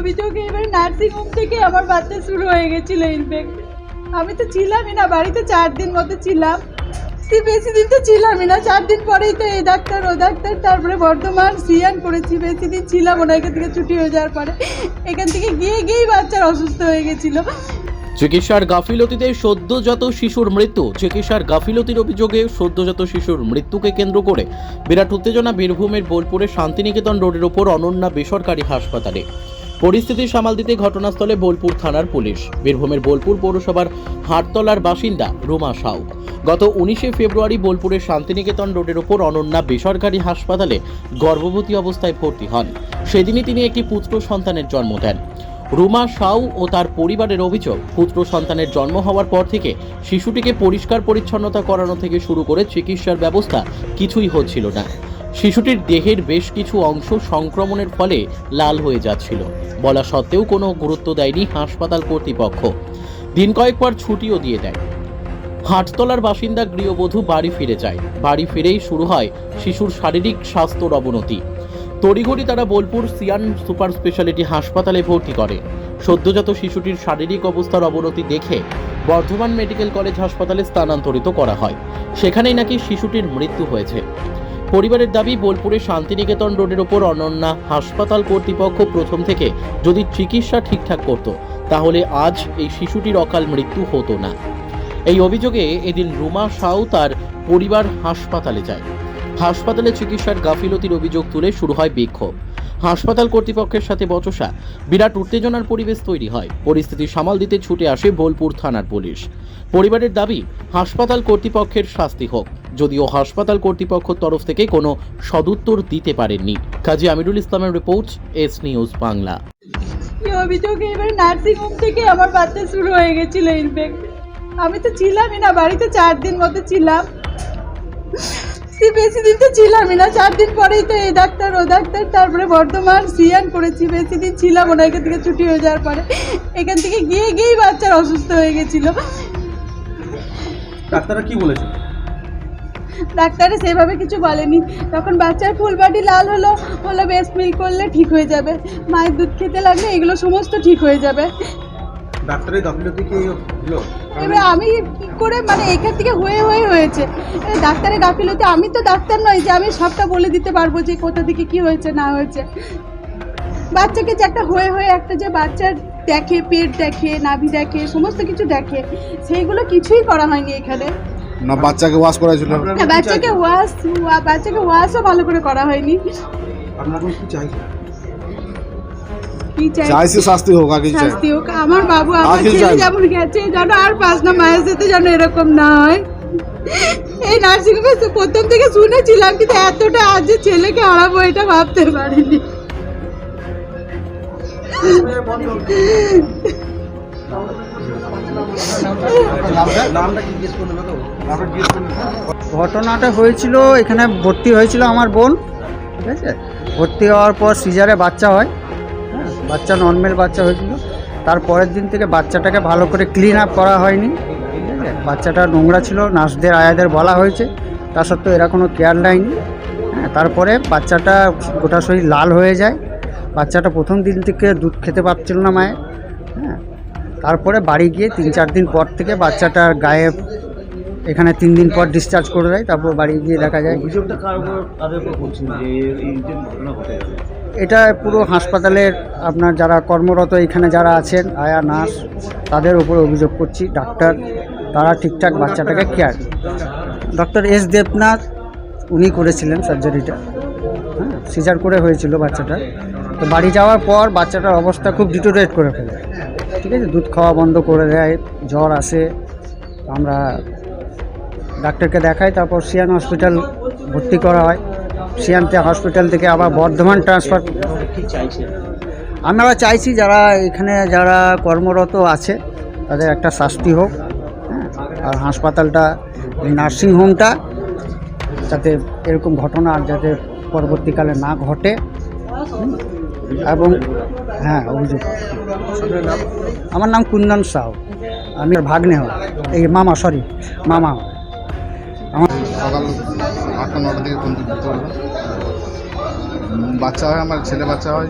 অভিযোগ এবার nursing home থেকে আমার বাচ্চা শুরু হয়ে গেছিল ইনফেক্ট আমি তো ছিলামই না, বাড়িতে চার দিন মতো ছিলাম বেশি দিন তো ছিলামই না, চার দিন পরেই তো এই ডাক্তার, ও ডাক্তার, তারপরে বর্ধমান, সিয়ান করেছি বেশি দিন ছিলাম না এখান থেকে ছুটি হয়ে যাওয়ার পরে। এখান থেকে গিয়ে গিয়েই বাচ্চার অসুস্থ হয়ে গেছিল। চিকিৎসার গাফিলতিতে সদ্যজাত শিশুর মৃত্যু। চিকিৎসার গাফিলতির অভিযোগে সদ্যজাত শিশুর মৃত্যুকে কেন্দ্র করে বিরাট উত্তেজনা বীরভূমের বোলপুরে শান্তিনিকেতন রোডের ওপর অনন্যা বেসরকারি হাসপাতালে। পরিস্থিতি সামাল দিতে ঘটনাস্থলে বোলপুর থানার পুলিশ। বীরভূমের বোলপুর পৌরসভার হাটতলার বাসিন্দা রুমা সাউ। গত উনিশে ফেব্রুয়ারি বোলপুরের শান্তিনিকেতন রোডের ওপর অনন্যা বেসরকারি হাসপাতালে গর্ভবতী অবস্থায় ভর্তি হন। সেদিনই তিনি একটি পুত্র সন্তানের জন্ম দেন। রুমা সাউ ও তার পরিবারের অভিযোগ, পুত্র সন্তানের জন্ম হওয়ার পর থেকে শিশুটিকে পরিষ্কার পরিচ্ছন্নতা করানো থেকে শুরু করে চিকিৎসার ব্যবস্থা কিছুই হচ্ছিল না। শিশুটির দেহের বেশ কিছু অংশ সংক্রমণের ফলে লাল হয়ে যাচ্ছিল। বলা সত্ত্বেও কোনো গুরুত্ব দেয়নি হাসপাতাল কর্তৃপক্ষ। দিন কয়েক পর ছুটিও দিয়ে দেয়। হাটতলার বাসিন্দা গৃহবধূ বাড়ি ফিরে যায়। বাড়ি ফিরেই শুরু হয় শিশুর শারীরিক স্বাস্থ্যর অবনতি। তড়িঘড়ি তারা বোলপুর সিয়ান সুপার স্পেশালিটি হাসপাতালে ভর্তি করে। সদ্যজাত শিশুটির শারীরিক অবস্থার অবনতি দেখে বর্ধমান মেডিকেল কলেজ হাসপাতালে স্থানান্তরিত করা হয়। সেখানেই নাকি শিশুটির মৃত্যু হয়েছে। পরিবারের দাবি, বোলপুরে শান্তিনিকেতন রোডের ওপর অনন্যা হাসপাতাল কর্তৃপক্ষ প্রথম থেকে যদি চিকিৎসা ঠিকঠাক করত, তাহলে আজ এই শিশুটির অকাল মৃত্যু হতো না। এই অভিযোগে এদিন রুমা সাউ তার পরিবার হাসপাতালে যায়। হাসপাতালে চিকিৎসার গাফিলতির অভিযোগ তুলে শুরু হয় বিক্ষোভ। হাসপাতাল কর্তৃপক্ষের সাথে বচসা। বিরাট উত্তেজনার পরিবেশ তৈরি হয়। পরিস্থিতি সামাল দিতে ছুটে আসে বোলপুর থানার পুলিশ। পরিবারের দাবি, হাসপাতাল কর্তৃপক্ষের শাস্তি হোক। যদিও হাসপাতাল কর্তৃপক্ষের তরফ থেকে কোনো সদুত্তর দিতে পারেননি। কাজী আমিরুল ইসলামের রিপোর্ট, এস নিউজ বাংলা। অভিযোগ? এবার নার্সিং হোম থেকে আমার বাচ্চা শুরু হয়ে গেছিল ইনফেক্ট আমি তো ছিলামই না, বাড়িতে চার দিন মতো ছিলাম। বেশি দিন তো ছিলামই না, চার দিন পরেই তো এই ডাক্তার, ও ডাক্তার, তারপরে বর্ধমান সিয়ান করেছি, বেশি দিন ছিলাম না এখান থেকে ছুটি হয়ে যাওয়ার পরে। এখান থেকে গিয়ে গিয়েই বাচ্চার অসুস্থ হয়ে গেছিল। ডাক্তাররা কি বলেছে? ডাক্তারে সেভাবে কিছু বলেনি। তখন বাচ্চার ফুল বডি লাল হলো হলো বেস্ট মিল করলে ঠিক হয়ে যাবে। মায়ের দুধ খেতে লাগলে এগুলো সমস্ত ঠিক হয়ে যাবে। ডাক্তারের গাফিলতি কি হলো? এবার আমি কি করে মানে এখান থেকে হয়ে হয়ে হয়েছে। ডাক্তারের গাফিলতি আমি তো ডাক্তার নই যে আমি সবটা বলে দিতে পারব যে কোথা থেকে কি হয়েছে না হয়েছে। বাচ্চাকে যে একটা হয়ে হয়ে একটা যে বাচ্চার দেখে পেট দেখে নাভি দেখে সমস্ত কিছু দেখে সেইগুলো কিছুই করা হয়নি এখানে। না বাচ্চাকে ওয়াশ করাইছিল? না বাচ্চাকে ওয়াশ বাচ্চাকে ওয়াশও ভালো করে করা হয়নি। আপনারা কি চাইছেন? চাই চাইছি শাস্তি হোক আগে শাস্তি হোক আমার বাবু আমার আখিল ছেলে যেমন গেছে যেন আর পাঁচ না মায়ের সাথে যেন এরকম না হয় এই নার্সিংহোমে তো প্রথম থেকে শুনেছিলাম কিন্তু এতটা আজ যে ছেলেকে হারাবো এটা ভাবতে পারিনি। ঘটনাটা হয়েছিল, এখানে ভর্তি হয়েছিল আমার বোন, ঠিক আছে? ভর্তি হওয়ার পর সিজারে বাচ্চা হয় হ্যাঁ? বাচ্চা নর্মাল বাচ্চা হয়েছিল। তার পরের দিন থেকে বাচ্চাটাকে ভালো করে ক্লিন আপ করা হয়নি বাচ্চাটা নোংরা ছিল, নার্সদের, আয়াদের বলা হয়েছে। তা সত্ত্বেও এরা কোনো কেয়ার নেয়নি হ্যাঁ? তারপরে বাচ্চাটা গোটা শরীর লাল হয়ে যায় বাচ্চাটা প্রথম দিন থেকে দুধ খেতে পারছিল না মায়ের হ্যাঁ। তারপরে বাড়ি গিয়ে তিন চার দিন পর থেকে বাচ্চাটার গায়ে এখানে তিন দিন পর ডিসচার্জ করে দেয় তারপর বাড়ি গিয়ে দেখা যায়। এটা পুরো হাসপাতালের আপনার যারা কর্মরত এখানে যারা আছেন আয়া নার্স তাদের উপর অভিযোগ করছি ডাক্তার তারা ঠিকঠাক বাচ্চাটাকে কেয়ার ডক্টর এস দেবনাথ উনি করেছিলেন সার্জারিটা হ্যাঁ সিজার করে হয়েছিল বাচ্চাটা। তো বাড়ি যাওয়ার পর বাচ্চাটার অবস্থা খুব ডিটোরেট করে ফেলে। ঠিক আছে? দুধ খাওয়া বন্ধ করে দেয়, জ্বর আসে। আমরা ডাক্তারকে দেখাই, তারপর সিয়ান হসপিটাল ভর্তি করা হয়। সিয়ান্তে হসপিটাল থেকে আবার বর্ধমান ট্রান্সফার আমরা চাইছি যারা এখানে যারা কর্মরত আছে, তাদের একটা শাস্তি হোক হ্যাঁ? আর হাসপাতালটা, এই নার্সিংহোমটা যাতে এরকম ঘটনা আর যাতে পরবর্তীকালে না ঘটে এবং হ্যাঁ অভিযোগ। আমার নাম কুন্দন সাউ। আমি ভাগ্নে হই এই মামা সরি মামা। হই। সকাল আটটা, নটা থেকে বাচ্চা হয়, আমার ছেলে বাচ্চা হয়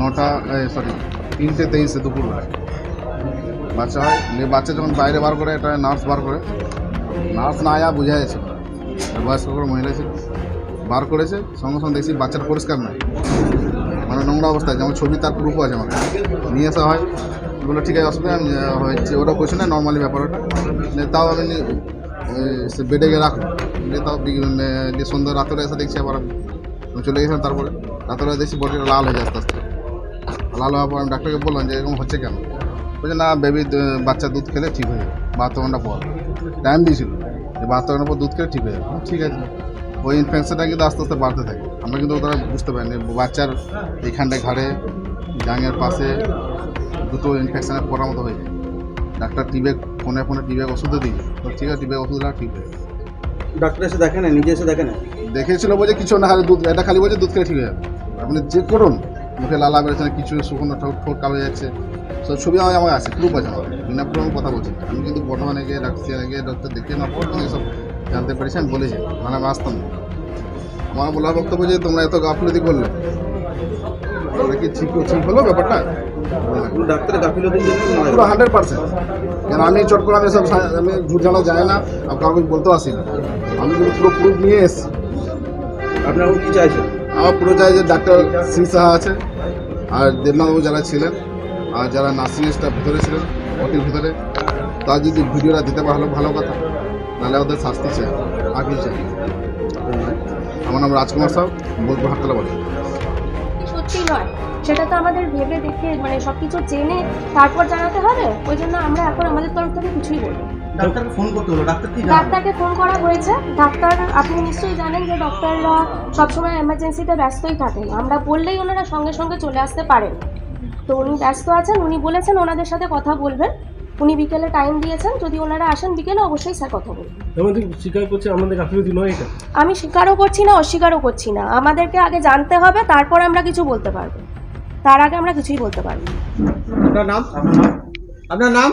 নটা সরি তিনটে তেইশে দুপুরবেলায় বাচ্চা হয় বাচ্চা যখন বাইরে বার করে এটা নার্স বার করে। নার্স না আয়া বোঝা যাচ্ছে বয়স্ক করে মহিলা ছিল বার করেছে, সঙ্গে সঙ্গে দেখছি বাচ্চাটা পরিষ্কার নয় মানে নোংরা অবস্থায় যেমন ছবি তার প্রুফ আছে আমার নিয়ে আসা হয়। বলল, ঠিক আছে, অসুবিধা হয়েছে। ওটা কোয়েশন না নর্মালি ব্যাপার ওটা। তাও আমি সে বেডে গিয়ে রাখল। দিয়ে তাও দিয়ে সন্ধ্যা রাত্রে এসে দেখছি আবার আমি। চলে গেছিলাম তারপরে। রাত্রে দেখছি বডিটা লাল হয়ে যায় আস্তে আস্তে। লাল হওয়ার পর আমি ডাক্তারকে বললাম যে, এরকম হচ্ছে কেন? বলছে, না বেবি বাচ্চা দুধ খেলে ঠিক হয়ে যাবে। বাহাত্তর ঘণ্টা পর। টাইম দিয়েছিল। যে বাহাত্তর ঘণ্টা পর দুধ খেলে ঠিক হয়ে যাবে। ঠিক আছে। ওই ইনফেকশনটা কিন্তু আস্তে আস্তে বাড়তে থাকে। আমরা কিন্তু তারা বুঝতে পারিনি। বাচ্চার এইখানটায় ঘাড়ে জাঙের পাশে দুটো ইনফেকশনের পড়ার মতো হয়ে যায়। ডাক্তার টিবে ফোনে ফোনে টিবে ওষুধও দিই। তো ঠিক আছে টিবে ওষুধটা ঠিক হয়ে ডাক্তার এসে দেখে না নিজে এসে দেখে না দেখেছিল বলছে কিছু না খালি দুধ এটা খালি বলছে দুধ খেলে ঠিক হয়ে যাবে। আপনি যে করুন মুখে লালা বেরোচ্ছে না কিছু শুকনো ঠোঁট ঠোঁট কালো হয়ে যাচ্ছে। সব ছবি আমার আমার আছে প্রুফ আছে আমার বিনা প্রুফ কথা বলছি। আমি কিন্তু বর্তমানে গিয়ে ডাক্তার গিয়ে ডাক্তার দেখে না পর এসব জানতে পেরেছি আমি বলেছি মানে আমি আসতাম না। আমার বলার বক্তব্য যে তোমরা এত গাফলতি করলে কি ঠিক ঠিক হলো ব্যাপারটা? ডাক্তারের গাফিলতির জন্য পুরো হান্ড্রেড পার্সেন্ট। কেন আমি চট করে আমি সব আমি ঝুট জানা যায় না আর কাউকে বলতেও আসি না। আমি কিন্তু পুরো প্রুফ নিয়ে এসেছি। আপনারা কি চাইছেন? আমার পুরো চাই যে ডাক্তার শ্রী সাহা আছে আর দেবনাথবাবু যারা ছিলেন আর যারা নার্সিং স্টাফ ভিতরে ছিলেন ওটির ভিতরে তার যদি ভিডিওটা দিতে পারল ভালো কথা। নাহলে ওদের শাস্তি চাই। কি চাই। আমার নাম রাজকুমার সাহ বোলপুর হাটতলা বলে। সত্যি নয়। সেটা তো আমাদের ভেবে দেখে মানে সবকিছু জেনে তারপর জানাতে হবে। ওই জন্য আমরা এখন আমাদের তরফ থেকে কিছুই বলব ডাক্তারকে ফোন করতে হলো। ডাক্তার কি ডাক্তারকে ফোন করা হয়েছে। ডাক্তার আপনি নিশ্চয়ই জানেন যে ডক্টররা সবসময় এমার্জেন্সিতে ব্যস্তই থাকেন। আমরা বললেই ওনারা সঙ্গে সঙ্গে চলে আসতে পারেন। তো উনি ব্যস্ত আছেন উনি বলেছেন ওনাদের সাথে কথা বলবেন। উনি বিকেলে টাইম দিয়েছেন যদি ওনারা আসেন বিকেলে অবশ্যই স্যার কথা বলবেন। আমাদের স্বীকার করছে আমাদের গাফিলতি নয় এটা? আমি স্বীকারও করছি না অস্বীকারও করছি না। আমাদেরকে আগে জানতে হবে তারপর আমরা কিছু বলতে পারব। তার আগে আমরা কিছুই বলতে পারব না। আপনার নাম? আপনার নাম?